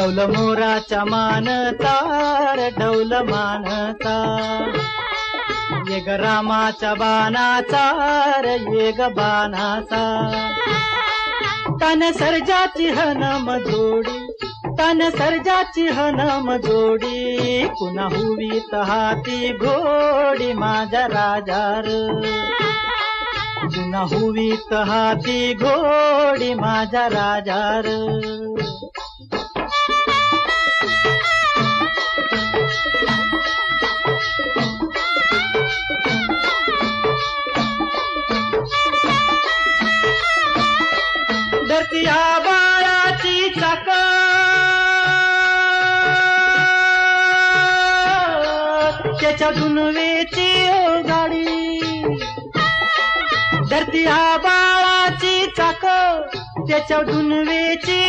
डौल मोराच्या मानता डौल मानता. ये ग रामाच्या बाणाचा ये ग बाणाचा. तन सर्जाची हनम जोडी तन सर्जाची हनम जोडी पुन्हा हुवी हाती घोडी माझ्या राजार. पुन्हा हुवी हाती घोडी माझ्या राजार. वरती आबाळाची चाक त्याच्या दुनवेची गाडी धरती आबाळाची चाक त्याच्या दुनवेची